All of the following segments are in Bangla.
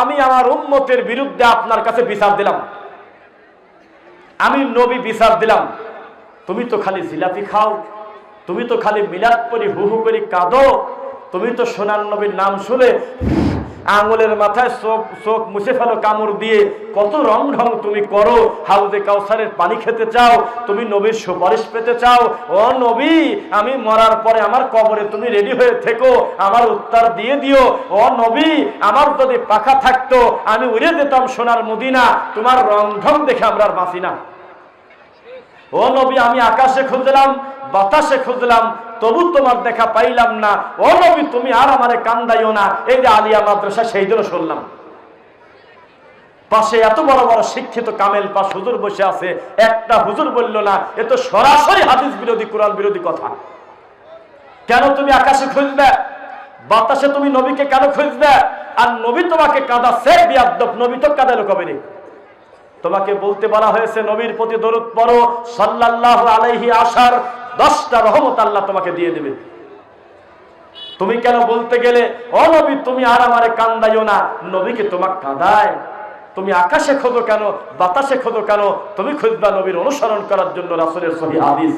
আমি আমার উন্মতের বিরুদ্ধে আপনার কাছে বিচার দিলাম। আমি নবী বিচার দিলাম। তুমি তো খালি জিলাপি খাও, তুমি তো খালি মিলাদ করি হু হু করি কাঁদো, তুমি তো সোনার নবীর নাম শুনে আঙুলের মাথায় চোখ চোখ মুছে ফেলো কামড় দিয়ে। কত রং ঢং তুমি করো। হাউজে কাউসারের পানি খেতে চাও। তুমি নবীর সুপারিশ পেতে চাও। ও নবী, আমি মরার পরে আমার কবরে তুমি রেডি হয়ে থেকো। আমার উত্তর দিয়ে দিও। ও নবী, আমার যদি পাখা থাকতো, আমি উড়ে যেতাম সোনার মদিনা। তোমার রং ঢং দেখে আমরা আর বাঁচি না। ও নবী, আমি আকাশে খুঁজলাম। বাতাসে খুঁজলাম, তবু তোমার দেখা পাইলাম না। ও নবী, তুমি আর আমারে কান্দাইও না। এই যে আলিয়া মাদ্রাসা, সেই জন্য শুনলাম। পাশে এত বড় বড় শিক্ষিত কামেল পাশ হুজুর বসে আছে। একটা হুজুর বলল না, এ তো সরাসরি হাদিস বিরোধী, কোরআন বিরোধী কথা। কেন তুমি আকাশে খুঁজবে? বাতাসে তুমি নবীকে কেন খুঁজবে? আর নবী তোমাকে কাঁদাচ্ছে বিয়াদ্দব নবী তো কাঁদালো কবে তোমাকে বলতে বলা হয়েছে, নবীর প্রতি দরুদ পড়ো, সাল্লাল্লাহু আলাইহি আসার দশটা রহমত আল্লাহ তোমাকে দিয়ে দেবে। তুমি কেন বলতে গেলে, ও নবী, তুমি আর আমারে কান্দাইও না, নবীকে তোমাক কাঁদায়। তুমি আকাশে খোঁজো কেন, বাতাসে খোঁজো কেন, তুমি খুঁজবা নবীর অনুসরণ করার জন্য রাসুলের সহি আদিস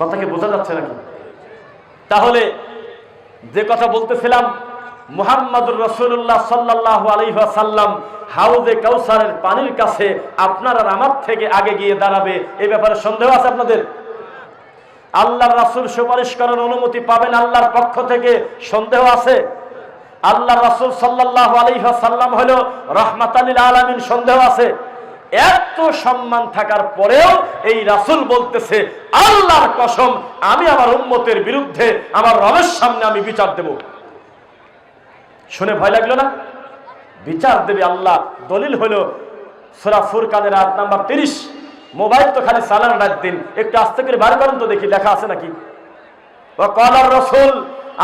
কথা কি বোঝা যাচ্ছে নাকি? তাহলে যে কথা বলতেছিলাম মুহাম্মাদুর রসুল্লাহ সাল্লাহ আলহাসাল্লাম হাউজে কাউসারের পানির কাছে আপনার আমার থেকে আগে গিয়ে দাঁড়াবে। এই ব্যাপারে সন্দেহ আছে আপনাদের? আল্লাহর রাসুল সুপারিশ করার অনুমতি পাবেন আল্লাহর পক্ষ থেকে। সন্দেহ আছে? আল্লাহ রাসুল সাল্লাহ আলহাসাল্লাম হলো রহমাত আলীল আলমিন, সন্দেহ আছে? এত সম্মান থাকার পরেও এই রাসুল বলতেছে, আল্লাহর কসম, আমি আমার উম্মতের বিরুদ্ধে, আমার রবের সামনে আমি বিচার দেব। শুনে ভয় লাগল না? বিচার দেবে আল্লাহ। দলিল হলো সোরা ফুরকানের আট নাম্বার তিরিশ। মোবাইল তো খালি চালান রাত দিন। একটু আস্তে করে বার করেন তো দেখি, লেখা আছে নাকি? ও কলার রসুল,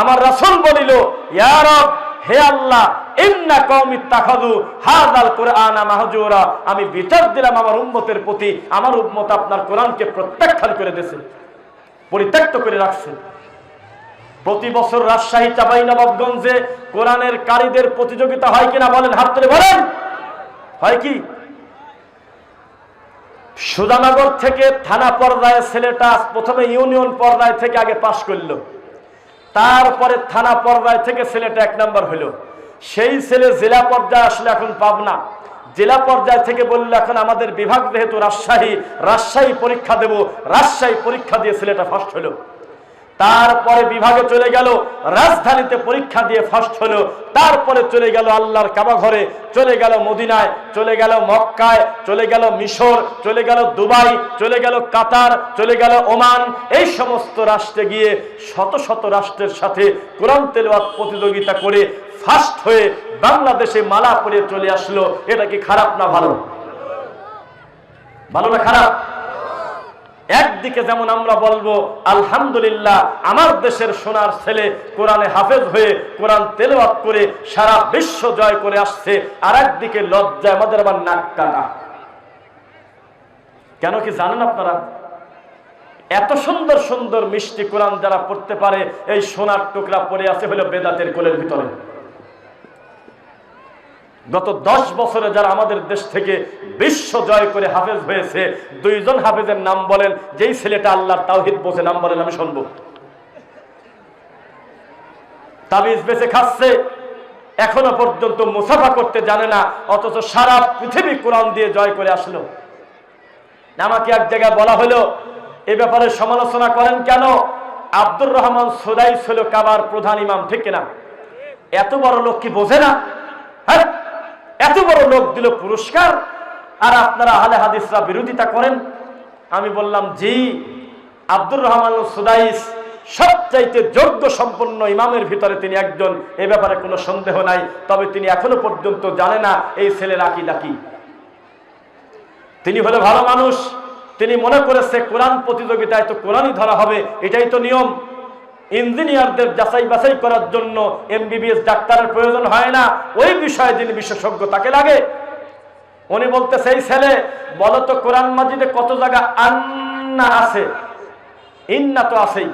আমার রসুল বলিল ইয়ারব হে আল্লাহ, ইন্না কওমি তাখাযু হাযাল কুরআনা মাহজুরা। আমি বিচার দিলাম আমার উম্মতের প্রতি। আমার উম্মত আপনার কোরআনকে প্রত্যাখ্যান করে দিয়েছে, পরিত্যক্ত করে রাখছে। প্রতি বছর রাজশাহী চাঁপাইনবাবগঞ্জে কোরআনের কারীদের প্রতিযোগিতা হয় কিনা বলেন, হাত তুলে বলেন। হয় কি? সুদানগর থেকে থানা পর্যায়ে ছেলেটা প্রথমে ইউনিয়ন পর্যায় থেকে আগে পাশ করল। তারপরে থানা পর্যায় থেকে ছেলেটা এক নম্বর হলো। সেই ছেলে জেলা পর্যায়ে আসলে এখন পাবনা। জেলা পর্যায় থেকে বলল, এখন আমাদের বিভাগ যেহেতু রাজশাহী রাজশাহী পরীক্ষা দেব। রাজশাহী পরীক্ষা দিয়ে ছেলেটা ফার্স্ট হলো। তারপরে বিভাগে চলে গেল, রাজধানীতে পরীক্ষা দিয়ে ফার্স্ট হলো, তারপরে চলে গেল আল্লাহর কাবা ঘরে, চলে গেল মদিনায়, চলে গেল মক্কায়, চলে গেল মিশর, চলে গেল দুবাই, চলে গেল কাতার, চলে গেল ওমান, এই সমস্ত রাষ্ট্রে গিয়ে শত শত রাষ্ট্রের সাথে কোরআন তেলাওয়াত প্রতিযোগিতা করে ফার্স্ট হয়ে বাংলাদেশে মালা পরে চলে আসলো। এটা কি খারাপ না ভালো? ভালো না খারাপ? একদিকে যেমন আমরা বলব, আলহামদুলিল্লাহ, আমার দেশের সোনার ছেলে কোরআনে হাফেজ হয়ে কোরআন তেলাওয়াত করে সারা বিশ্ব জয় করে আসছে আর একদিকে লজ্জায় আমাদের আবার নাক কাটা। কেন কি জানেন আপনারা? এত সুন্দর সুন্দর মিষ্টি কোরআন যারা পড়তে পারে, এই সোনার টুকরা পড়ে আছে হলো বেদাতের কোলের ভিতরে। গত দশ বছরে যারা আমাদের দেশ থেকে বিশ্ব জয় করে হাফেজ হয়েছে, দুইজন হাফেজের নাম বলেন, যেই ছেলেটা আল্লাহর তাওহিদ বোঝে, নাম বলেন, আমি শুনব। তাবিজ বেঁচে খাচ্ছে, এখনও পর্যন্ত মুসাফা করতে জানে না, অথচ সারা পৃথিবী কোরআন দিয়ে জয় করে আসলো। আমাকে এক জায়গায় বলা হলো, এ ব্যাপারে সমালোচনা করেন কেন? আব্দুর রহমান সোদাই ছিল কাবার প্রধান ইমাম, ঠিক কিনা? এত বড় লোক কি বোঝে না? হ্যাঁ? লোক দিল পুরস্কার, আর আপনারা আহলে হাদিসরা বিরোধিতা করেন। আমি বললাম, জি, আব্দুর রহমান সুদাইস সবচাইতে যোগ্য সম্পন্ন ইমামের ভিতরে তিনি একজন। এ ব্যাপারে কোনো সন্দেহ নাই, তবে তিনি এখনও পর্যন্ত জানে না এই ছেলের আকিদা কি। তিনি হলো ভালো মানুষ, তিনি মনে করেছে, কোরআন প্রতিযোগিতায় তো কোরআনই ধরা হবে। এটাই তো নিয়ম। ইঞ্জিনিয়ারদের যাচাই বাছাই করার জন্য এমবিবিএস ডাক্তারের প্রয়োজন হয় না। ওই বিষয়ে যিনি বিশেষজ্ঞ, তাকে লাগে। উনি বলতে সেই ছেলে বলতো কোরআন মাজিদে কত জায়গা আন্না আছে? ইন্না তো আছেই।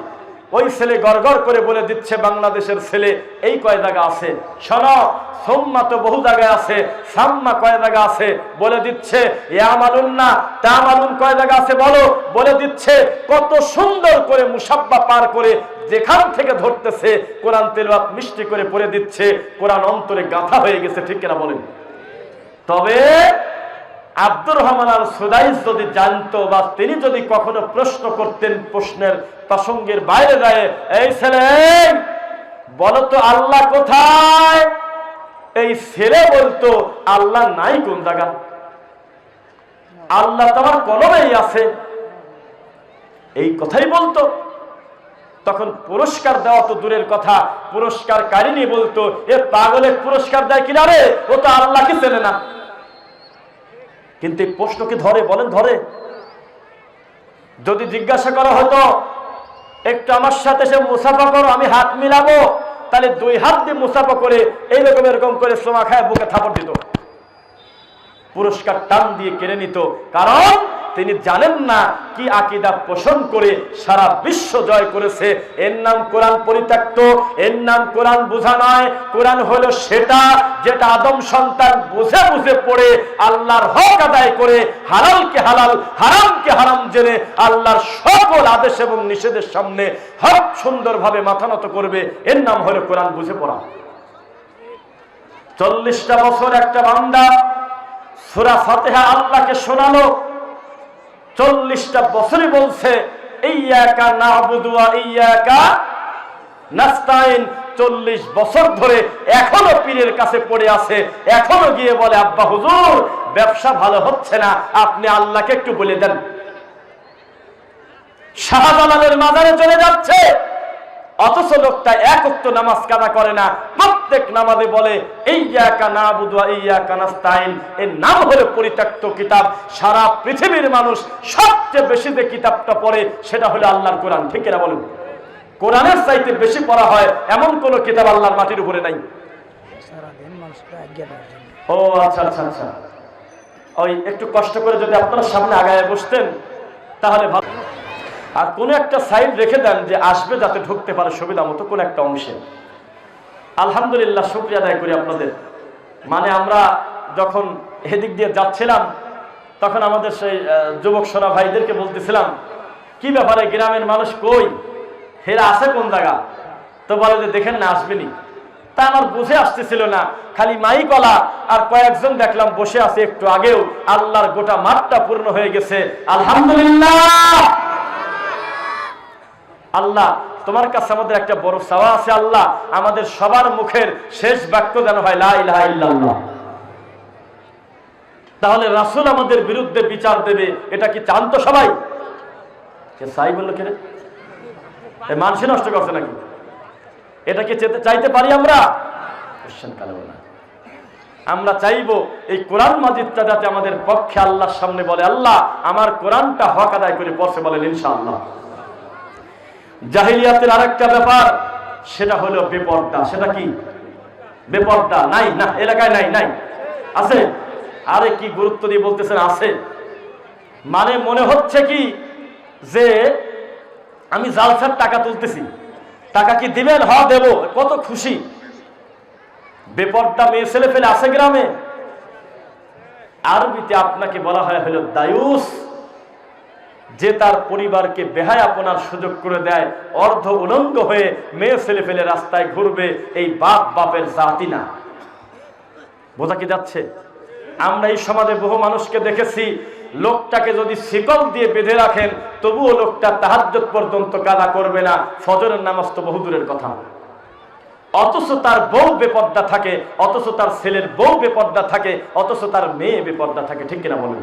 ওই ছেলে গড়গড় করে বলে দিচ্ছে, বাংলাদেশের ছেলে, এই কয় জায়গা আছে? শোনো, সোম্মা তো বহু জায়গায় আছে, সাম্মা কয় জায়গা আছে? বলে দিচ্ছে ইয়া মালুন না তা মালুন কয় জায়গা আছে বলো? বলে দিচ্ছে, কত সুন্দর করে মুসাব্বা পার করে যেখান থেকে ধরতেছে, কোরআন তেলবাত মিষ্টি করে পড়ে দিচ্ছে, কোরআন অন্তরে গাথা হয়ে গেছে, ঠিক কিনা বলেন? তবে আব্দুর রহমান আল সুদাইস যদি জানতো বা তিনি যদি কখনো প্রশ্ন করতেন প্রশ্নের প্রসঙ্গের বাইরে যায় এই ছেলে এই, বলো তো আল্লাহ কোথায়? এই ছেলে বলতো আল্লাহ নাই কোন জায়গা। আল্লাহ তোমার কলমেই আছে। এই কথাই বলতো। তখন পুরস্কার দেওয়া তো দূরের কথা। পুরস্কার কারিনী বলতো এ পাগলে পুরস্কার দেয় কিনা রে? ও তো আল্লাহকে চেনে না। কিন্তু এই প্রশ্ন কি ধরে? বলেন ধরে। যদি জিজ্ঞাসা করা হতো, একটু আমার সাথে সে মুসাফা করো, আমি হাত মিলাবো। তাহলে দুই হাত দিয়ে মুসাফা করে এইরকম এরকম করে সোমা খায়, বুকে থাপড় দিত। পুরস্কার টান দিয়ে কেড়ে নিত। কারণ তিনি জানেন না কি আকিদা পোষণ করে সারা বিশ্ব জয় করেছে। এর নাম কোরআন পরিত্যক্ত, এর নাম কোরআন বোঝা নয়। কোরআন হলো সেটা যেটা আদম সন্তান বুঝে বুঝে পড়ে, আল্লাহর হক আদায় করে, হালালকে হালাল, হারামকে হারাম জেনে আল্লাহর সকল আদেশ এবং নিষেধের সামনে হক সুন্দরভাবে মাথা নত করবে। এর নাম হলো কোরআন বুঝে পড়া। চল্লিশটা বছর একটা বান্দা সুরা ফাতেহা আল্লাহকে শোনালো। চল্লিশটা বছরই বলছে চল্লিশ বছর ধরে এখনও পীরের কাছে পড়ে আছে, এখনও গিয়ে বলে, আব্বা হুজুর, ব্যবসা ভালো হচ্ছে না, আপনি আল্লাহকে একটু বলে দেন। শাহজালালের মাজারে চলে যাচ্ছে, অথচ লোকটা একত্র নামাজ কাদা করে না প্রত্যেক নামাজে বলে ইয়া না বুধুয়া ইয়া কানাস্তাইন এর নাম হলো পরিত্যক্ত কিতাব। সারা পৃথিবীর মানুষ সবচেয়ে বেশি যে কিতাবটা পড়ে সেটা হলো আল্লাহর কোরআন। ঠিক না বলুন? কোরআনের চাইতে বেশি পড়া হয় এমন কোন কিতাব আল্লাহর মাটির উপরে নাই। ও আচ্ছা আচ্ছা আচ্ছা। ওই একটু কষ্ট করে যদি আপনারা সামনে আগায় বসতেন তাহলে ভালো। আর কোন একটা সাইড রেখে দেন যে আসবে যাতে ঢুকতে পারে সুবিধা মতো কোন একটা অংশে। আলহামদুলিল্লাহ, শুক্রিয়া আদায় করি আপনাদের। মানে আমরা যখন এদিক দিয়ে যাচ্ছিলাম, তখন আমাদের সেই যুবক সোনা ভাইদেরকে বলতেছিলাম, কি ব্যাপারে গ্রামের মানুষ কই? হেরা আছে কোন জায়গা? তো বলে যে, দেখেন না, আসবেনি। তা আমার বুঝে আসতেছিল না, খালি মাইকলা আর কয়েকজন দেখলাম বসে আছে একটু আগেও, আল্লাহর গোটা মাঠটা পূর্ণ হয়ে গেছে। আলহামদুলিল্লাহ! আল্লাহ তোমার কাছে আমাদের একটা বড় চাওয়া আছে, আল্লাহ, আমাদের সবার মুখের শেষ বাক্য যেন হয়, লা ইলাহা তাহলে রাসূল আমাদের বিরুদ্ধে বিচার দেবে, এটা কি চান তো সবাই? সাই বলল কেন মানুষই নষ্ট করছে নাকি? এটা কি চাইতে পারি আমরা? আমরা চাইব এই কোরআন মাজিদটা যাতে আমাদের পক্ষে আল্লাহর সামনে বলে, আল্লাহ, আমার কোরআনটা হক আদায় করে পড়ছে বলেন ইনশাআল্লাহ। জাহিলিয়াতের আরেকটা ব্যাপার, সেটা হলো বেপর্দা। সেটা কি? বেপর্দা। নাই, না, এলাকায় নাই নাই। আছে? আরে কি গুরুত্ব দিয়ে বলতেছেন, আছে। মানে মনে হচ্ছে কি যে আমি জালসার টাকা তুলতেছি। টাকা কি দিবেন? হ, দেব। কত খুশি। বেপর্দা মেয়ে ছেলে ফেলে আছে গ্রামে? আরবিতে আপনাকে বলা হয় হলো দায়ুস। যে তার পরিবারকে বেহায় আপনার সুযোগ করে দেয়, অর্ধ উলঙ্গ হয়ে মেয়ে ছেলে ফেলে রাস্তায় ঘুরবে, এই বাপ বাপের জাতি না। বোঝা কি যাচ্ছে? আমরা এই সমাজে বহু মানুষকে দেখেছি, লোকটাকে যদি শিকল দিয়ে বেঁধে রাখেন, তবুও লোকটা তাহাজ্জত পর্যন্ত কাদা করবে না, ফজরের নামাজ তো বহু দূরের কথা। অথচ তার বউ বেপর্দা থাকে, অথচ তার ছেলের বউ বেপর্দা থাকে, অথচ তার মেয়ে বেপর্দা থাকে, ঠিক কিনা বলুন?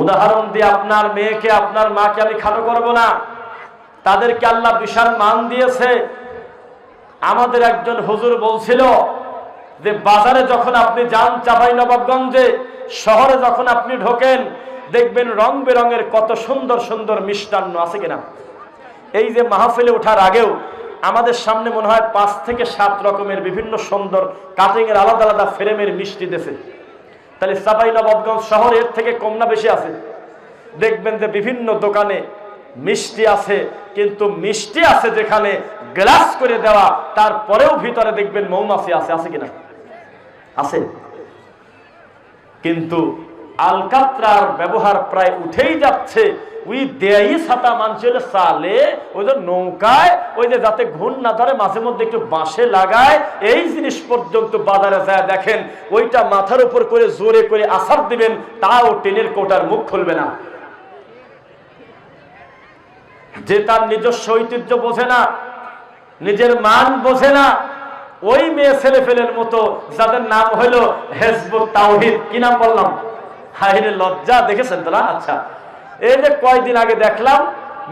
উদাহরণ দিয়ে আপনার মেয়েকে, আপনার মাকে আমি খাটো করব না। তাদেরকে আল্লাহ বিশাল মান দিয়েছে। আমাদের একজন হুজুর বলছিল যে, বাজারে যখন আপনি যান চাপাই নবাবগঞ্জে, শহরে যখন আপনি ঢোকেন, দেখবেন রং বেরঙের কত সুন্দর সুন্দর মিষ্টান্ন আছে কিনা। এই যে মাহফিলে ওঠার আগেও আমাদের সামনে মনে হয় পাঁচ থেকে সাত রকমের বিভিন্ন সুন্দর কাটিং এর আলাদা আলাদা ফ্রেমের মিষ্টি দেশে তাহলে সাপাই নবাবগঞ্জ শহরের থেকে কম না বেশি আছে। দেখবেন যে বিভিন্ন দোকানে মিষ্টি আছে, কিন্তু মিষ্টি আছে যেখানে গ্লাস করে দেওয়া, তারপরেও ভিতরে দেখবেন মৌমাছি আছে আছে কিনা? আছে। কিন্তু আলকাত্রার ব্যবহার প্রায় উঠেই যাচ্ছে ওই দেয়াই ছাতা মানুষের চালে ওই যে নৌকায়, ওই যে যাতে ঘূর্ণ না ধরে মাঝে মধ্যে একটু বাঁশে লাগায়, এই জিনিস পর্যন্ত বাজারে যায় দেখেন, ওইটা মাথার উপর করে জোরে করে আসার দিবেন, তাও টেনের কোটার মুখ খুলবে না। যে তার নিজস্ব ঐতিহ্য বোঝে না, নিজের মান বোঝে না, ওই মেয়ে ছেলে ফেলের মতো, যাদের নাম হলো হেজবুত তাওহিদ, কি নাম বললাম? হাইরে লজ্জা, দেখেছেন তো না? আচ্ছা। এই যে কয়েকদিন আগে দেখলাম,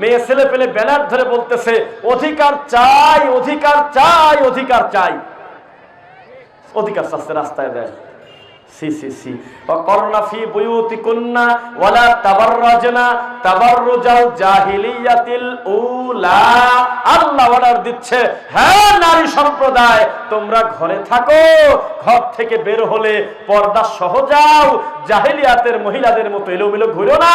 মেয়ে ছেলে পেলে ব্যানার ধরে বলতেছে, অধিকার চাই অধিকার চাই অধিকার চাই। অধিকার চাচ্ছে, রাস্তায় দেয়। সি সি সি। অকর্ণা ফি বুয়ুতি কুন্না ওয়ালা তাবাররাজনা তাবাররুজাল জাহিলিয়াতিল উলা। আল্লাহ অর্ডার দিচ্ছে হ্যাঁ নারী সম্প্রদায়, তোমরা ঘরে থাকো, ঘর থেকে বের হলে পর্দা সহ যাও, জাহিলিয়াতের মহিলাদের মতো এলোমেলো ঘুরো না।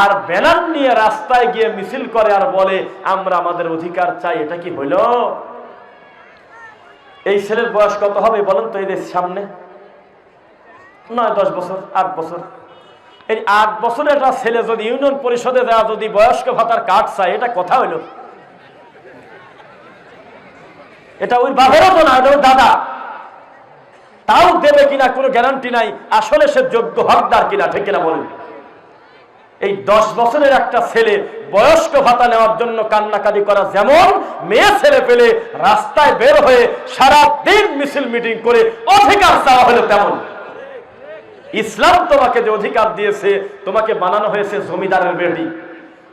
আর ব্যানার নিয়ে রাস্তায় গিয়ে মিছিল করে আর বলে, আমরা আমাদের অধিকার চাই। এটা কি হইল? এই ছেলের বয়স কত হবে বলেন তো এদের সামনে? নয়, দশ বছর, আট বছর। এই আট বছরের একটা ছেলে যদি ইউনিয়ন পরিষদে দেওয়া যদি বয়স্ক ভাতার কার্ড চায়, এটা কথা হইল? এটা ওই বাবারও তো না ওর দাদা। তাও দেবে কিনা কোনো গ্যারান্টি নাই। আসলে সে যোগ্য হকদার কিনা, ঠিক কিনা বলেন? এই দশ বছরের একটা ছেলে বয়স্ক ভাতা নেওয়ার জন্য কান্নাকাটি করা যেমন মেয়ে ছেলে পেলে রাস্তায় বের হয়ে সারা দিন মিছিল মিটিং করে অধিকার চাওয়া হলো তেমন। ইসলাম তোমাকে যে অধিকার দিয়েছে, তোমাকে বানানো হয়েছে জমিদারের বেটি।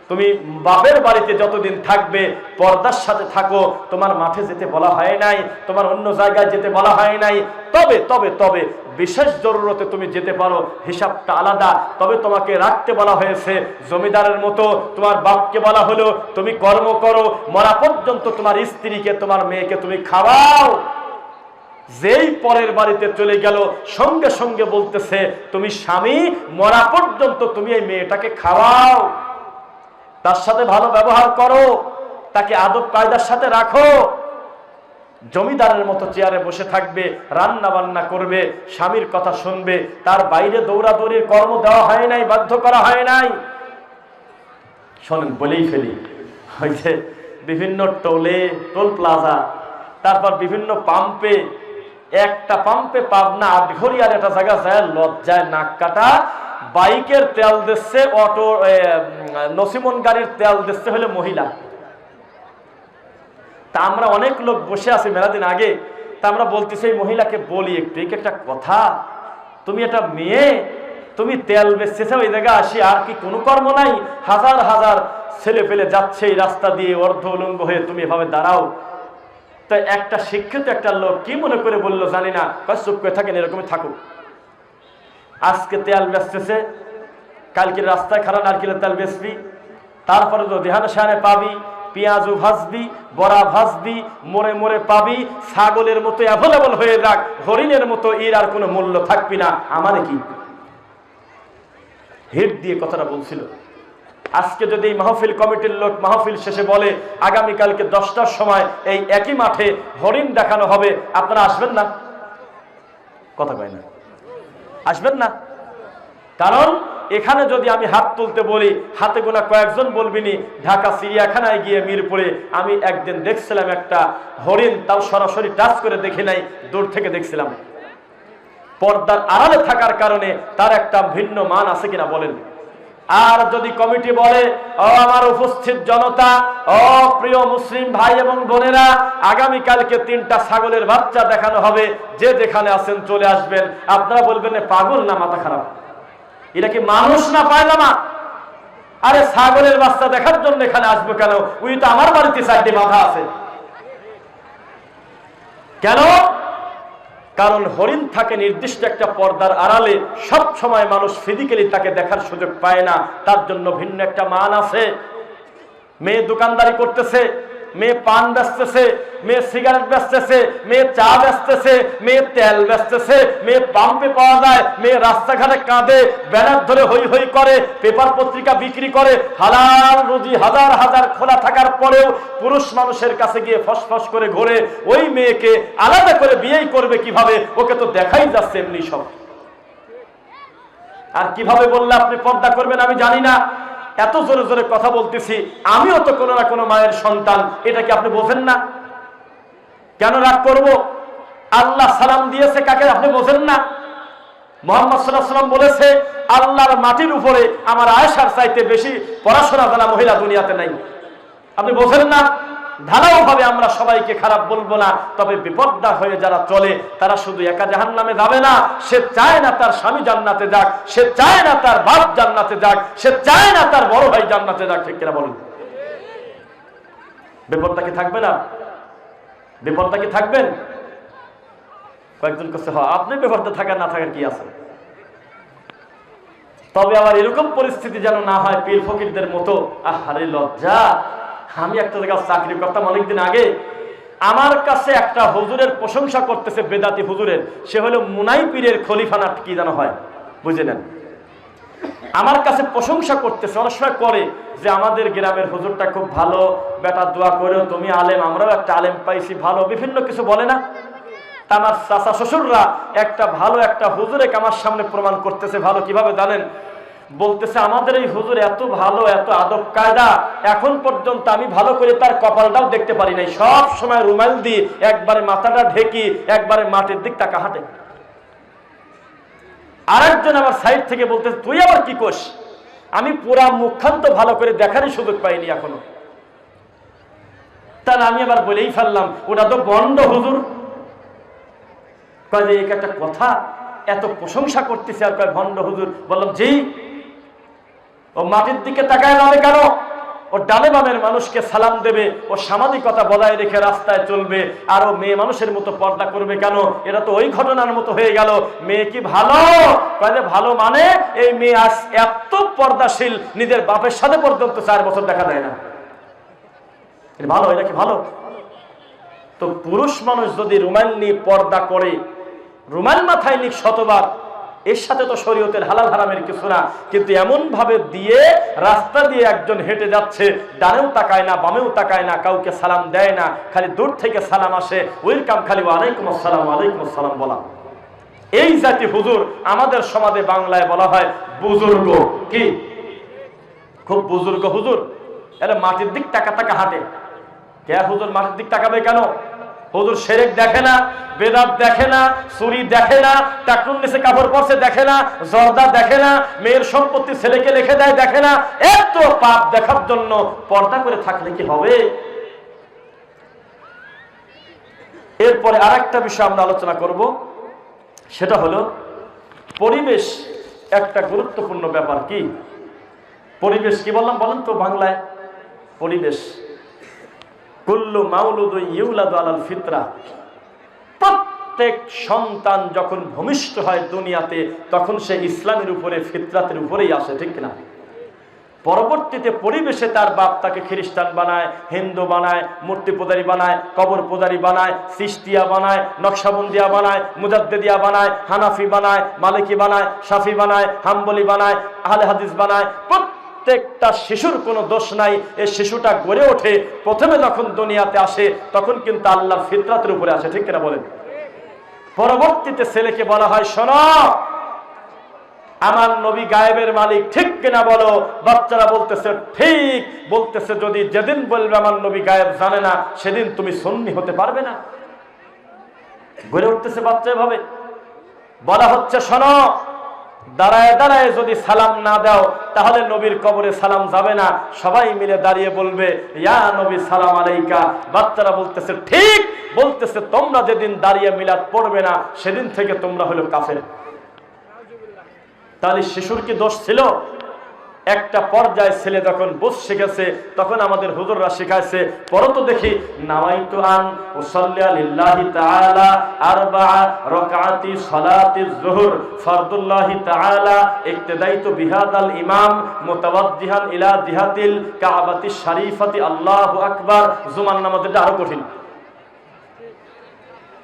তুমি বাপের বাড়িতে যতদিন থাকবে, পর্দার সাথে থাকো। তোমার মাঠে যেতে বলা হয় নাই, তোমার অন্য জায়গায় যেতে বলা হয় নাই। তবে তবে তবে বিশেষ জরুরতে তুমি যেতে পারো, হিসাবটা আলাদা। তবে তোমাকে রাখতে বলা হয়েছে, জমিদারের মতো তোমার বাপকে বলা হলো, তুমি কর্ম করো, মরা পর্যন্ত তোমার স্ত্রীকে, তোমার মেয়েকে তুমি খাওয়াও। যেই পরের বাড়িতে চলে গেল, সঙ্গে সঙ্গে বলতেছে, তুমি স্বামী, মরা পর্যন্ত তুমি এই মেয়েটাকে খাওয়াও। তার সাথে ভালো ব্যবহার করো, তাকে আদব কায়দার সাথে রাখো। জমিদারের মতো চেয়ারে বসে থাকবে রান্না বান্না করবে, স্বামীর কথা শুনবে, তার বাইরে দৌড়াদৌড়ির কর্ম দেওয়া হয় নাই, বাধ্য করা হয় নাই। শোনেন, বলেই ফেলি, ওই যে বিভিন্ন টোলে, টোল প্লাজা, তারপর বিভিন্ন পাম্পে একটা পাম্পে পাবনা আটঘরিয়ার একটা জায়গা যায় লজ্জায় নাক কাটা। বাইকের তেল দিচ্ছে, অটো নসিমন গাড়ির তেল দিচ্ছে হলে মহিলা। তা আমরা অনেক লোক বসে আছি মেলা দিন আগে, তা আমরা বলতেছি, এই মহিলাকে বলি একটু, এই কি একটা কথা? তুমি একটা মেয়ে, তুমি তেল বেচতেছে, ওই জায়গায় আসি, আর কি কোনো কর্ম নাই? হাজার হাজার ছেলে পেলে যাচ্ছে এই রাস্তা দিয়ে, অর্ধ উলঙ্গ হয়ে তুমি এভাবে দাঁড়াও। তো একটা শিক্ষিত একটা লোক কি মনে করে বলল জানি না চুপ করে থাকেন, এরকমই থাকুক। আজকে তেল বেচতেছে, কালকে রাস্তায় খারাপ নারকেলের তেল বেচবি, তারপরে তো দেহানো সাহানে পাবি, পেঁয়াজও ভাজবি, বড়া ভাজবি মোড়ে মোড়ে পাবি, ছাগলের মতো অ্যাভেলেবল হয়ে রাখ, হরিণের মতো এর আর কোনো মূল্য থাকবি না, আমারে কি? হেড দিয়ে কথাটা বলছিল। আজকে যদি মাহফিল কমিটির লোক মাহফিল শেষে বলে আগামীকালকে দশটার সময় এই একই মাঠে হরিণ দেখানো হবে আপনারা আসবেন না? কথা কয় না। আসবেন না? কারণ এখানে যদি আমি হাত তুলতে বলি, হাতে গোনা কয়েকজন বলবিনি ঢাকা, চিড়িয়াখানায় গিয়ে মিরপুরে আমি একদিন দেখছিলাম একটা হরিণ, তাও সরাসরি টাচ করে দেখি নাই, দূর থেকে দেখছিলাম। পর্দার আড়ালে থাকার কারণে তার একটা ভিন্ন মান আছে কিনা বলেন। আর যদি কমিটি বলে, ও আমার উপস্থিত জনতা, ও প্রিয় মুসলিম ভাই এবং বোনেরা, আগামীকালকে তিনটা ছাগলের বাচ্চা দেখানো হবে। যে যেখানে আছেন চলে আসবেন। আপনারা বলবেন, "এ পাগল না, মাথা খারাপ? এটা কি মানুষ না পায়লামা আরে ছাগলের বাচ্চা দেখার জন্য এখানে আসব কেন? ওই তো আমার বাড়িতে চারটে মাথা আছে। কেন? কারণ হরিণ থাকে নির্দিষ্ট একটা পর্দার আড়ালে, সব সময় মানুষ ফিজিক্যালি তাকে দেখার সুযোগ পায় না। তার জন্য ভিন্ন একটা মান আছে। মেয়ে দোকানদারি করতেছে, মেয়ে পান বেচতেছে মেয়ে সিগারেট বেচতেছে, মেয়ে চা বেচতেছে, মেয়ে তেল বেচতেছে, মেয়ে পাম্পে পাওয়া যায়, মেয়ে রাস্তাঘাটে কাঁদে, ব্যানার ধরে হই হই করে, পেপার পত্রিকা বিক্রি করে, হালাল রুজি হাজার হাজার খোলা থাকার পরেও পুরুষ মানুষের কাছে গিয়ে ফসফস করে ঘোরে, ওই মেয়েকে আলাদা করে বিয়েই করবে কীভাবে? ওকে তো দেখাই যাচ্ছে এমনি সব। আর কীভাবে বললে আপনি পর্দা করবেন আমি জানি না। এত জোরে জোরে কথা বলতেছি, আমিও তো কোনো না কোনো মায়ের সন্তান, এটা কি আপনি বোঝেন না? কেন রাগ করব? আল্লাহ সালাম দিয়েছে কাকে? আপনি বোঝেন না। মোহাম্মদ সাল্লাহ সাল্লাম বলেছে, আল্লাহর মাটির উপরে আমার আয়েশার চাইতে বেশি পড়াশোনা জানা মহিলা দুনিয়াতে নাই। আপনি বোঝেন না? ঢালাও ভাবে আমরা সবাইকে খারাপ বলব না, তবে বিপদটা হয়ে যারা চলে, তারা শুধু একা জাহান নামে যাবে না। সে চায় না তার স্বামী জান্নাতে যাক, সে চায় না তার বাপ জান্নাতে যাক, সে চায় না তার বড় ভাই জান্নাতে যাক, ঠিক কিনা বলুন? বিপদটা কি থাকবে না? বিপদটা কি থাকবেন? কয়েকজন কাছে হয়, আপনি বিপদটা থাকার না থাকার কি আছে? তবে আবার এরকম পরিস্থিতি যেন না হয়, পীর ফকিরদের মতো। আহারে, লজ্জা। আমি একটা জায়গায় চাকরি করতাম অনেকদিন আগে। আমার কাছে একটা হুজুরের প্রশংসা করতেছে বেদাতি হুজুরের। সে হলো মুনাই পীরের খলিফানা, কি যেন হয়, বুঝে নেন। আমার কাছে প্রশংসা অনেক সময় করে যে আমাদের গ্রামের হুজুরটা খুব ভালো, বেটা দোয়া করেও তুমি আলেম, আমরাও একটা আলেম পাইছি, ভালো, বিভিন্ন কিছু বলে না? আমার চাচা শ্বশুররা একটা ভালো একটা হুজুরেকে আমার সামনে প্রমাণ করতেছে, ভালো কীভাবে জানেন? বলতেছে, আমাদের এই হুজুর এত ভালো, এত আদব কায়দা, এখন পর্যন্ত আমি ভালো করে তার কপালটাও দেখতে পারি নাই। সব সময় রুমাল দিয়ে একবারে মাথাটা ঢেকি একবারে মাটির দিক টাকা হাঁটে। আরেকজন আমার সাইড থেকে বলতে তুই আবার কি কোষ? আমি পুরা মুখান্ত ভালো করে দেখারই সুযোগ পাইনি এখনও। তাহলে আমি আবার বলেই ফেললাম, ওটা তো বন্ড হুজুর। কয় এক একটা কথা এত প্রশংসা করতেছে আর কয় ভণ্ড হুজুর। বললাম, জি। ও মাটির দিকে তাকায় নামে কেন? ও ডানে বামের মানুষকে সালাম দেবে, ও সামাজিকতা বজায় রেখে রাস্তায় চলবে, আর মেয়ে মানুষের মতো পর্দা করবে কেন? এটা তো ওই ঘটনার মতো হয়ে গেল। মেয়ে কি ভালো? কয়ে ভালো মানে এই মেয়ে আজ এত পর্দাশীল, নিজের বাপের সাথে পর্যন্ত চার বছর দেখা দেয় না। ভালো? এটা কি ভালো? তো পুরুষ মানুষ যদি রুমাল নিয়ে পর্দা করে, রুমাল মাথায় নিক শতবার এর সাথে তো শরীয়তের হালাল হারামের কিছু না। কিন্তু এমন ভাবে দিয়ে, রাস্তা দিয়ে একজন হেঁটে যাচ্ছে, ডানেও তাকায় না, বামেও তাকায় না, কাউকে সালাম দেয় না, খালি দূর থেকে সালাম আসে। ওয়েলকাম খালি আলাইকুম আসসালাম আলাইকুম আসসালাম বলা। এই জাতি হুজুর আমাদের সমাজে বাংলায় বলা হয় বুজুর্গ। কি? খুব বুজুর্গ হুজুর। এরা মাটির দিক টাকা টাকা হাতে কে হুজুর মাটির দিক টাকাবে কেন? হুজুর সেরেক দেখে না, বেদাত দেখে না চুরি দেখে না টাকুন নিচে কাপড় পরছে দেখে না, জর্দা দেখে না, মেয়ের সম্পত্তি ছেলেকে লিখে দেয় দেখে না, এত পাপ দেখার জন্য পর্দা করে থাকলে কি হবে? এরপরে আর একটা বিষয় আমরা আলোচনা করব, সেটা হলো, পরিবেশ একটা গুরুত্বপূর্ণ ব্যাপার কি? পরিবেশ কি বললাম বলেন তো বাংলায়? পরিবেশ। কুল্লু মাউলুদ ইউলাদু আলাল ফিতরা। প্রত্যেক সন্তান যখন ভূমিষ্ঠ হয় দুনিয়াতে, তখন সে ইসলামের উপরে, ফিতরাতের উপরেই আসে, ঠিক না পরবর্তীতে পরিবেশে তার বাপ তাকে খ্রিস্টান বানায়, হিন্দু বানায়, মূর্তি পূজারি বানায়, কবর পূজারি বানায় সিস্তিয়া বানায়, নকশাবন্দিয়া বানায়, মুজাদ্দেদিয়া বানায়, হানাফি বানায়, মালিকি বানায় শাফি বানায়, হাম্বলি বানায়, আহলে হাদিস বানায় প্রত্যেকটা শিশুর কোনো দোষ নাই। এই শিশুটা গড়ে ওঠে, প্রথমে যখন দুনিয়াতে আসে, তখন কিন্তু আল্লাহর ফিতরাতের উপরে আসে। ঠিক কিনা বলেন? পরবর্তীতে ছেলেকে বলা হয়, শোনো, আমার নবী গায়েবের মালিক, ঠিক কিনা বলো? বাচ্চারা বলতেছে, ঠিক। বলতেছে, যদি যেদিন বলবে আমার নবী গায়েব জানে না, সেদিন তুমি সন্নি হতে পারবে না। গড়ে উঠতেছে বাচ্চা এভাবে। বলা হচ্ছে, শোনো দাঁড়ায় দাঁড়ায় যদি সালাম না দাও, তাহলে নবীর কবরে সালাম যাবে না। সবাই মিলে দাঁড়িয়ে বলবে, ইয়া নবী, সালাম আলাইকা। বাচ্চারা বলতেছে, ঠিক। বলতেছে, তোমরা যেদিন দাঁড়িয়ে মিলাদ পড়বে না, সেদিন থেকে তোমরা হলো কাফের। তাহলে শিশুর কি দোষ ছিল? একটা পর্যায়ে ছেলে যখন বুঝ শিখেছে তখন আমাদের হুজুররা শিখাইছে পরতো দেখি নামাইতু আন উসাল্লি লিল্লাহি তাআলা আরবা রাকাতি সালাতি যুহর ফরদুল্লাহি তাআলা ইক্তদাইতু বিহাদাল ইমাম মুতাওয়াজ্জিহান ইলা জিহাতিল কাবাতি শরীফাতি আল্লাহু আকবার। জুমান নামাজ এটা আরও কঠিন।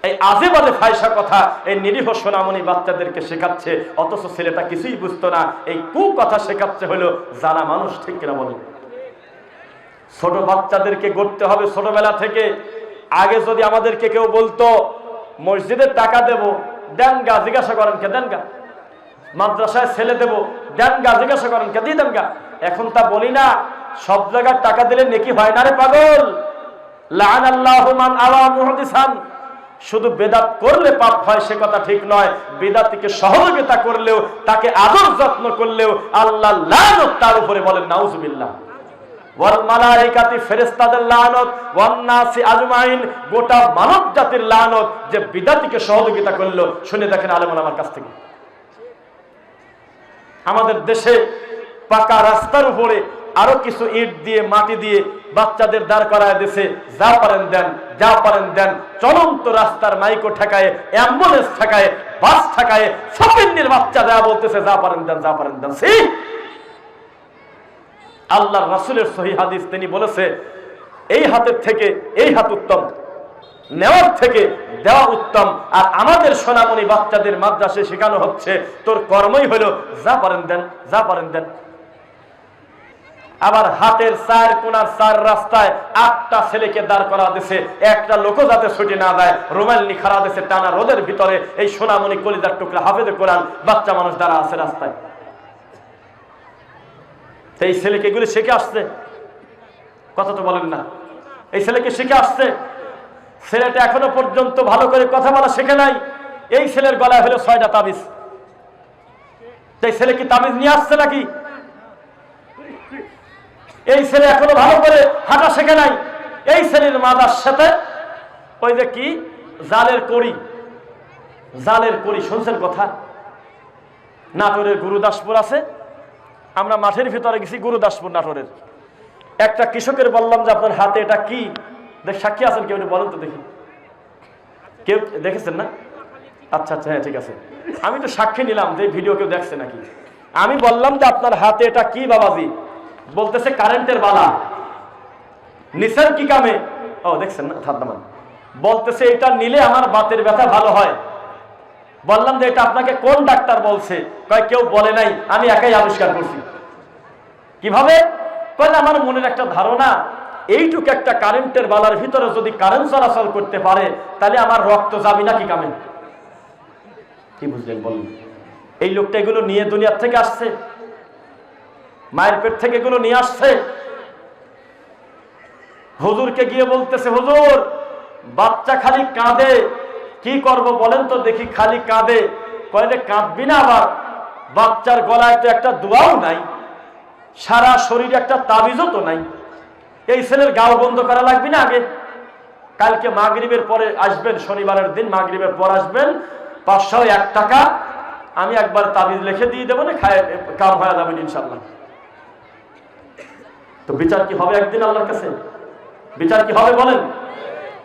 এই আজে বাজে ফায়সা কথা এই নিরীহ সোনামণি বাচ্চাদেরকে শেখাচ্ছে, অথচ ছেলেটা কিছুই বুঝতো না। এই কু কথা শেখাচ্ছে হলো জানা মানুষ ঠিক কিনা বলে ছোট বাচ্চাদেরকে গড়তে হবে ছোটবেলা থেকে। আগে যদি আমাদেরকে কেউ বলতো মসজিদের টাকা দেব, দেন গা, জিজ্ঞাসা করেন, কে দেন গা? মাদ্রাসায় ছেলে দেব, দেন গা, জিজ্ঞাসা করেন, কে দিয়ে দেন গা? এখন তা বলি না, সব জায়গার টাকা দিলে নেকি হয় না রে পাগল? লান আল্লাহ মান আলা মুহদিসান। শুধু বেদাত করলে পাপ হয়, সে কথা ঠিক নয়। বেদাতিকে সহযোগিতা করলেও, তাকে আদর যত্ন করলেও আল্লাহ লানত তার উপরে বলেন, নাউজুবিল্লাহ। গোটা মানব জাতির যে সহযোগিতা শুনে দেখেন আমার কাছ থেকে। আমাদের দেশে পাকা রাস্তার উপরে আরও কিছু ইট দিয়ে, মাটি দিয়ে বাচ্চাদের দাঁড় করায় দেশে যা পারেন দেন, যা পারেন দেন। চলন্ত রাস্তার মাইকো ঠেকায়, অ্যাম্বুলেন্স ঠেকায়, বাস ঠেকায় সপিন্নির বাচ্চা যা বলতেছে, যা পারেন দেন, যা পারেন দেন। সেই আল্লাহর রাসূলের সহি হাদিস তিনি বলেছে, এই হাতের থেকে এই হাত উত্তম, নেওয়ার থেকে দেওয়া উত্তম, আর আমাদের সোনামণি বাচ্চাদের মাদ্রাসে শেখানো হচ্ছে, তোর কর্মই হলো যা পারেন দেন, যা পারেন দেন। আবার হাতের চার কোনার চার রাস্তায় আটটা ছেলেকে দাঁড় করা দিছে। একটা লোকও যাতে ছুটি না দেয়। রুমাল নিখারা দিছে টানা রোদের ভিতরে। এই সোনামণি কলিদার টুকরা। হাফেজে কোরআন, বাচ্চা মানুষ দ্বারা আছে রাস্তায়। এই ছেলেকে এগুলি শিখে আসছে? কথা তো বলেন না। এই ছেলেকে শিখে আসছে? ছেলেটা এখনও পর্যন্ত ভালো করে কথা বলা শেখে নাই। এই ছেলের গলায় হলো ছয়টা তাবিজ। এই ছেলে কি তাবিজ নিয়ে আসছে নাকি? এই ছেলে এখনও ভালো করে হাঁটা শেখে নাই। এই ছেলের মাদার সাথে ওই যে কি? জালের কড়ি। জালের কড়ি, শুনছেন কথা? নাটোরের গুরুদাসপুর আছে। আমরা মাঠের ভিতরে গেছি গুরুদাসপুর নাটোরের। একটা কৃষকের বললাম যে, আপনার হাতে এটা কি? দেখ সাক্ষী আছেন কেউ বলেন তো দেখি। কেউ দেখেছেন না? আচ্ছা আচ্ছা হ্যাঁ ঠিক আছে। আমি তো সাক্ষী নিলাম যে ভিডিও কেউ দেখছে নাকি। আমি বললাম যে, আপনার হাতে এটা কি বাবাজি? বলতেছে কারেন্টের বালা। নিছেন কি কামে? ও দেখছেন না? বলতেছে এটা নিলে আমার বাতের ব্যথা ভালো হয়। বললাম যে এটা আপনাকে কোন ডাক্তার বলছে? কয় কেউ বলে নাই আমি একাই আবিষ্কার করছি। কীভাবে? কয় না, আমার মনের একটা ধারণা। এইটুকু একটা কারেন্টের বালার ভিতরে যদি কারেন্ট চলাচল করতে পারে তাহলে আমার রক্ত যাবি না কি কামে? কি বুঝলেন বলুন? এই লোকটা এগুলো নিয়ে দুনিয়ার থেকে আসছে। মায়ের পেট থেকে এগুলো নিয়ে আসছে। হুজুরকে গিয়ে বলতেছে, হুজুর, বাচ্চা খালি কাঁদে। কি করব বলেন তো দেখি, খালি কাঁদে। কয়লে কাঁদবি না আবার। বাচ্চার গলায় তো একটা দোয়াও নাই। সারা শরীরে একটা তাবিজও তো নাই। এই ছেলের গাও বন্ধ করা লাগবে না আগে। কালকে মাগরিবের পরে আসবেন, শনিবারের দিন মাগরিবের পর আসবেন। পাঁচশো এক টাকা। আমি একবার তাবিজ লিখে দিয়ে দেবো না, খায় কাম হয়ে যাবেন ইনশাল্লাহ। তো বিচার কি হবে একদিন আল্লাহর কাছে? বিচার কি হবে বলেন?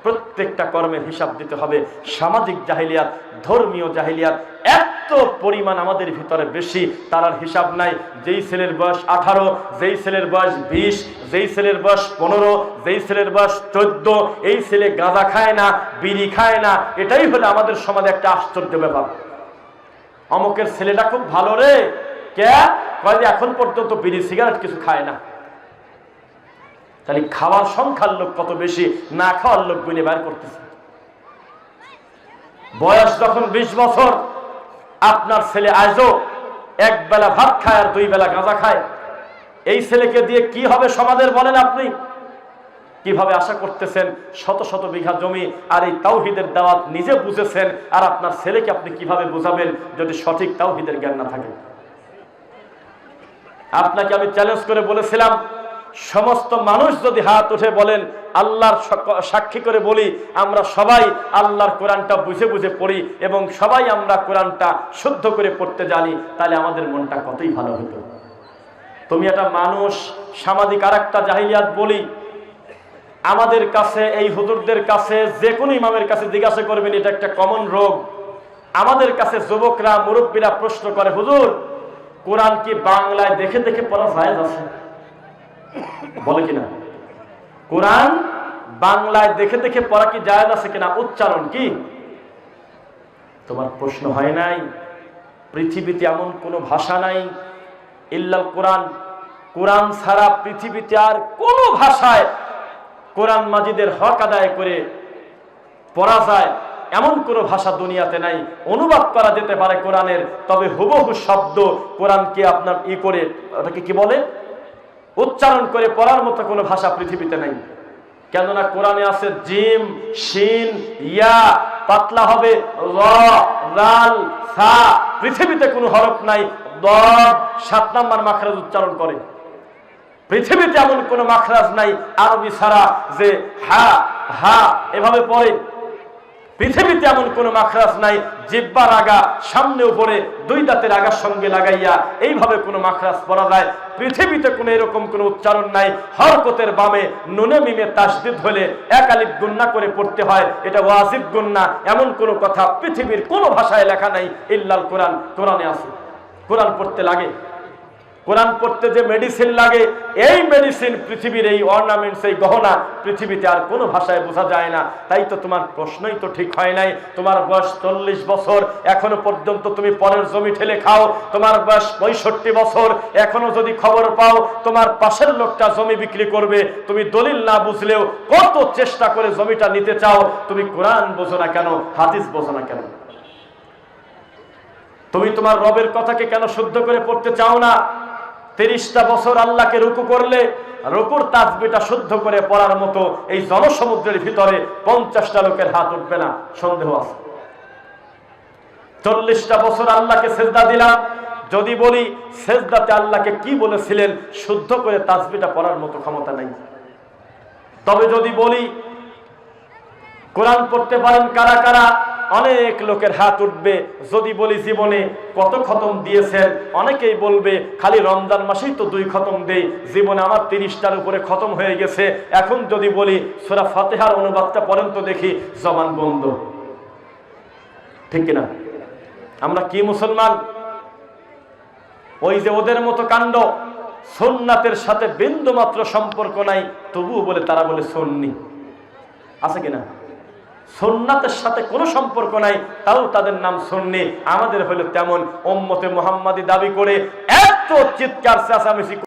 প্রত্যেকটা কর্মের হিসাব দিতে হবে। সামাজিক জাহিলিয়াত, ধর্মীয় জাহিলিয়াত, এত পরিমাণ আমাদের ভিতরে বেশি, তার আর হিসাব নাই। যেই ছেলের বয়স আঠারো, যেই ছেলের বয়স বিশ, যেই ছেলের বয়স পনেরো, যেই ছেলের বয়স চোদ্দ, এই ছেলে গাঁজা খায় না, বিড়ি খায় না, এটাই হলো আমাদের সমাজে একটা আশ্চর্য ব্যাপার। অমুকের ছেলেটা খুব ভালো রে। কে? কয় যে এখন পর্যন্ত বিড়ি, সিগারেট কিছু খায় না। তাহলে খাওয়ার সংখ্যার লোক কত বেশি? না খাওয়ার লোক গুলি বের করতেছে। বয়স যখন বিশ বছর, আপনার ছেলে আজও এক বেলা ভাত খায় আর দুই বেলা গাঁজা খায়। এই ছেলেকে দিয়ে কি হবে সমাজের বলেন আপনি? কীভাবে আশা করতেছেন শত শত বিঘা জমি আর এই তাওহিদের দাওয়াত নিজে বুঝেছেন আর আপনার ছেলেকে আপনি কীভাবে বুঝাবেন যদি সঠিক তাওহিদের জ্ঞান না থাকে? আপনাকে আমি চ্যালেঞ্জ করে বলেছিলাম সমস্ত মানুষ যদি হাত উঠে বলেন, আল্লাহর সাক্ষী করে বলি, আমরা সবাই আল্লাহর কোরআনটা বুঝে বুঝে পড়ি এবং সবাই আমরা কোরআনটা শুদ্ধ করে পড়তে জানি, তাহলে আমাদের মনটা কতই ভালো হতো। তুমি একটা মানুষ, সামাজিক আর একটা জাহিলিয়াত বলি, আমাদের কাছে, এই হুজুরদের কাছে, যে কোনো ইমামের কাছে জিজ্ঞাসা করবেন, এটা একটা কমন রোগ। আমাদের কাছে যুবকরা, মুরব্বীরা প্রশ্ন করে, হুজুর, কোরআন কি বাংলায় দেখে দেখে পড়া যায় আছে? বলে কিনা? কোরআন বাংলায় দেখে দেখে পড়া কি যায় আছে কিনা? উচ্চারণ কি? তোমার প্রশ্ন হয় নাই? পৃথিবীতে এমন কোনো ভাষা নাই? ইল্লাল কোরআন। কোরআন ছাড়া পৃথিবীতে আর কোনো ভাষায় কোরআন মাজিদের হক আদায় করে পড়া যায়। এমন কোনো ভাষা দুনিয়াতে নাই। অনুবাদ করা যেতে পারে কোরআনের, তবে হুবহু শব্দ কোরআনকে আপনার ই করে, ওটাকে কি বলে? উচ্চারণ করে পড়ার মতো কোনো ভাষা পৃথিবীতে নাই। কেননা কোরআনে আছে জিম, শিন, ইয়া, পাতলা হবে রাল, সা, পৃথিবীতে কোনো হরফ নাই। দব, সাত নাম্বার মাখরাজ উচ্চারণ করে। পৃথিবীতে এমন কোনো মাখরাজ নাই আরবি ছাড়া যে হা হা, এভাবে পড়ে। পৃথিবীতে এমন কোনো মাখরাজ নাই জিব্বার আগা সামনে উপরে দুই দাঁতের আগার সঙ্গে লাগাইয়া এইভাবে কোনো মাখরাজ পড়া যায়। পৃথিবীতে কোনো এরকম কোনো উচ্চারণ নাই। হরকতের বামে নুনে মিমে তাসদিদ হলে একালিক গুন্না করে পড়তে হয়। এটা ওয়াজিব গুন্না, এমন কোনো কথা পৃথিবীর কোনো ভাষায় লেখা নাই। ইল্লাল কোরআন, কোরআনে আছে। কোরআন পড়তে লাগে। কোরআন পড়তে যে মেডিসিন লাগে, এই মেডিসিন পৃথিবীর এই অর্নামেন্টস এই গহনা পৃথিবীতে আর কোনো ভাষায় বোঝা যায় না। তাই তো তোমার প্রশ্নই তো ঠিক হয় নাই। তোমার বয়স চল্লিশ বছর, এখনও পর্যন্ত তুমি পরের জমি ঠেলে খাও। তোমার বয়স পঁয়ষট্টি বছর, এখনও যদি খবর পাও, তোমার পাশের লোকটা জমি বিক্রি করবে। তুমি দলিল না বুঝলেও কত চেষ্টা করে জমিটা নিতে চাও। তুমি কোরআন বোঝো না কেন, হাদিস বোঝো না কেন? তুমি তোমার রবের কথাকে কেন শুদ্ধ করে পড়তে চাও না? তিরিশটা বছর আল্লাহকে রুকু করলে, রুকুর তাজবিটা শুদ্ধ করে পড়ার মতো এই জনসমুদ্রের ভিতরে পঞ্চাশটা লোকের হাত উঠবে না, সন্দেহ আছে। চল্লিশটা বছর আল্লাহকে সেজদা দিলাম, যদি বলি সেজদাতে আল্লাহকে কি বলেছিলেন, শুদ্ধ করে তাজবিটা পড়ার মতো ক্ষমতা নাই। তবে যদি বলি, কোরআন পড়তে পারেন কারা কারা অনেক লোকের হাত উঠবে। যদি বলি জীবনে কত খতম দিয়েছেন, অনেকেই বলবে, খালি রমজান মাসেই তো দুই খতম দেই, জীবনে আমার তিরিশটার উপরে খতম হয়ে গেছে। এখন যদি বলি, সোরা ফাতেহার অনুবাদটা পড়েন তো দেখি জমান বন্ধ। ঠিক কিনা? আমরা কি মুসলমান? ওই যে ওদের মতো কাণ্ড সোননাথের সাথে বিন্দু মাত্র সম্পর্ক নাই, তবুও বলে তারা বলে সন্নি। আছে কিনা? সোননাথের সাথে কোনো সম্পর্ক নাই, তাও তাদের নাম সন্নি। আমাদের হলো তেমন। ওম্মতে মোহাম্মদী দাবি করে এত চিৎকার, চেঁচামেচি